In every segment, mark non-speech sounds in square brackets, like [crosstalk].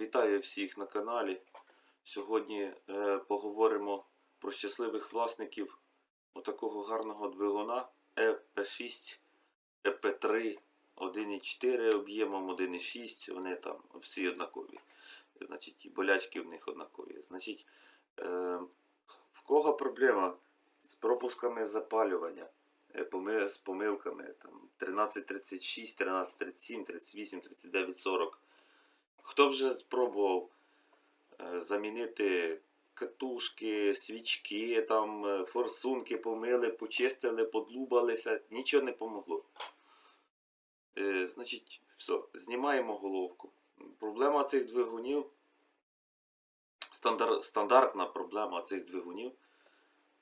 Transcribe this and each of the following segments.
Вітаю всіх на каналі. Сьогодні е, поговоримо про щасливих власників отакого гарного двигуна E EP6, EP3, 1.4 об'ємом 1.6. Вони там всі однакові. Значить, і болячки в них однакові. Значить, е, в кого проблема з пропусками запалювання, е, з помилками там 1336, 1337, 38, 39, 40. Хто вже спробував е, замінити катушки, свічки, там, е, форсунки помили, почистили, подлубалися, нічого не помогло. Е, значить, все, знімаємо головку. Проблема цих двигунів, стандар, стандартна проблема цих двигунів.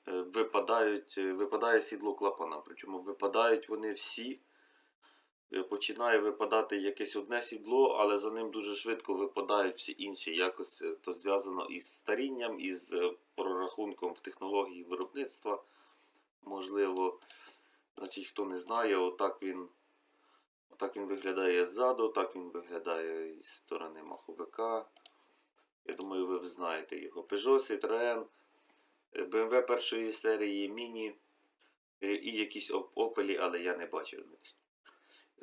Випадають, випадає сідло клапана. Причому випадають вони всі починає випадати якесь одне сідло, але за ним дуже швидко випадають всі інші. Якось е, то зв'язано із старінням, із е, прорахунком в технології виробництва. Можливо, значить, хто не знає, отак він, отак він виглядає ззаду, так він виглядає із сторони маховика. Я думаю, ви знаєте його. Peugeot, Citroën, е, BMW першої серії, Міні е, і якісь Opel, але я не бачив. значить.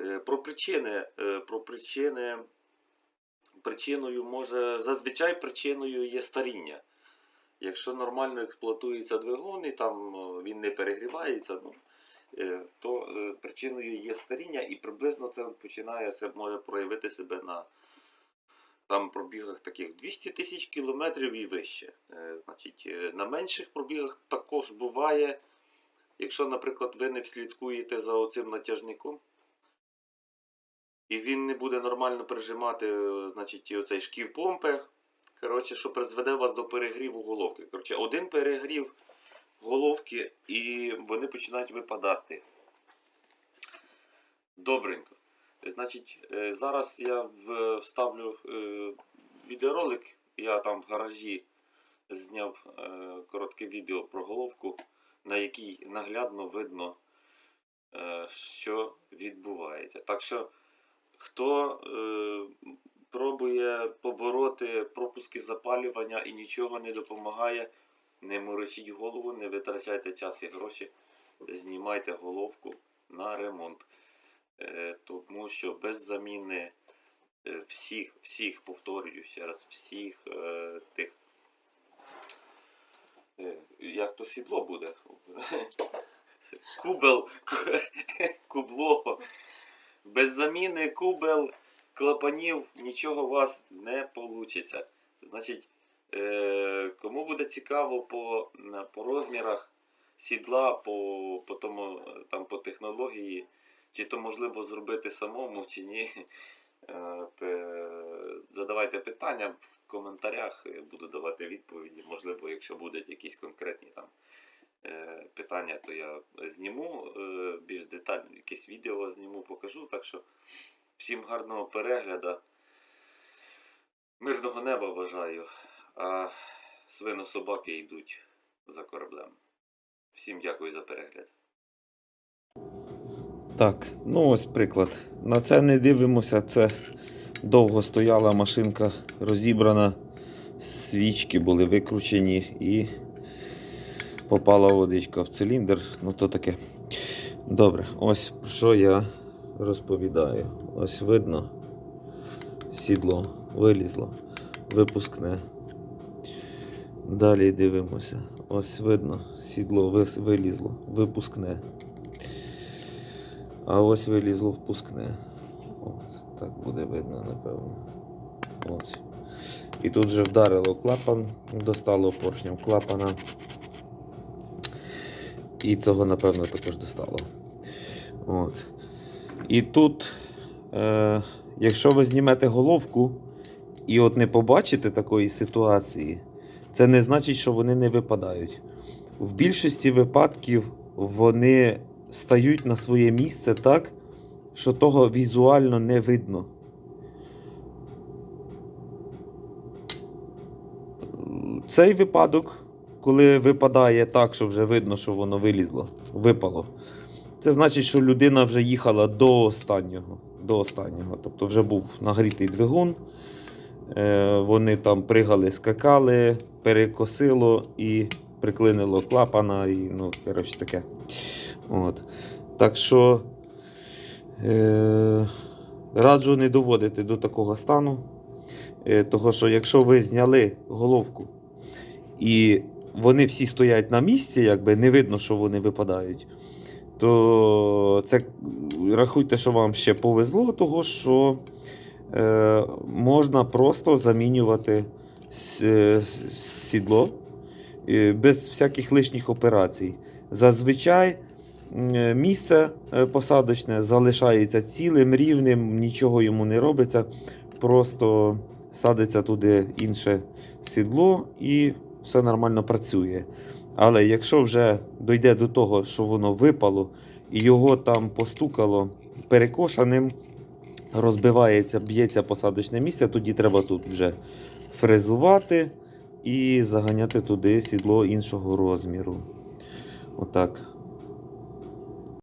Е, Про причини. е, Про причини. Причиною може. Зазвичай причиною є старіння. Якщо нормально експлуатується двигун і там е, він не перегрівається, ну, то причиною є старіння і приблизно це починає може проявити себе на там пробігах таких 200 тисяч кілометрів і вище. Значить, на менших пробігах також буває, якщо, наприклад, ви не вслідкуєте за оцим натяжником, і він не буде нормально прижимати, е, значить, оцей шків помпи, коротше, що призведе вас до перегріву головки. Коротше, один перегрів головки і вони починають випадати. Добренько. Значить, е, зараз я вставлю е, відеоролик. Я там в гаражі зняв коротке відео про головку, на якій наглядно видно, що відбувається. Так що, хто е, пробує побороти пропуски запалювання і нічого не допомагає, не морочіть голову, не витрачайте час і гроші, знімайте головку на ремонт. Е, Тому що без заміни е, всіх, всіх, повторюю ще раз, всіх е, тих. е, Як то сідло буде? [laughs] Кубел, [laughs] кубло. Без заміни кубел, клапанів нічого у вас не вийде. Значить, е, кому буде цікаво по, по розмірах сідла, по, по, тому, там, по технології, чи то можливо зробити самому, чи ні. Е, задавайте питання в коментарях, буду давати відповіді. Можливо, якщо будуть якісь конкретні там питання, то я зніму е, більш детально, якесь відео зніму, покажу. Так що всім гарного перегляду. Мирного неба бажаю, а свинособаки йдуть за кораблем. Всім дякую за перегляд. Так, ну ось приклад. На це не дивимося. Це довго стояла машинка розібрана, свічки були викручені і попала водичка в циліндр. Ну то таке. Добре, ось про що я розповідаю. Ось видно, сідло вилізло, випускне. Далі дивимося. Ось видно, сідло вилізло, випускне. А ось вилізло впускне. От, так буде видно, напевно. Ось. І тут вже вдарило клапан, достало поршнем клапана. І цього, напевно, також достало. От. І тут, е, якщо ви знімете головку і от не побачите такої ситуації, це не значить, що вони не випадають. В більшості випадків вони стають на своє місце так, що того візуально не видно. Цей випадок, коли випадає так, що вже видно, що воно вилізло, випало. Це значить, що людина вже їхала до останнього. До останнього. Тобто вже був нагрітий двигун, Е, Вони там пригали, скакали, перекосило і приклинило клапана, і ну, коротше таке. От. Так що е, раджу не доводити до такого стану. Е, того, що якщо ви зняли головку і вони всі стоять на місці, якби не видно, що вони випадають, то це рахуйте, що вам ще повезло, того що е, можна просто замінювати е, сідло е, без всяких лишніх операцій. Зазвичай е, місце посадочне залишається цілим, рівним, нічого йому не робиться, просто садиться туди інше сідло і все нормально працює. Але якщо вже дойде до того, що воно випало, і його там постукало перекошеним, розбивається, б'ється посадочне місце, тоді треба тут вже фрезувати і заганяти туди сідло іншого розміру. Отак.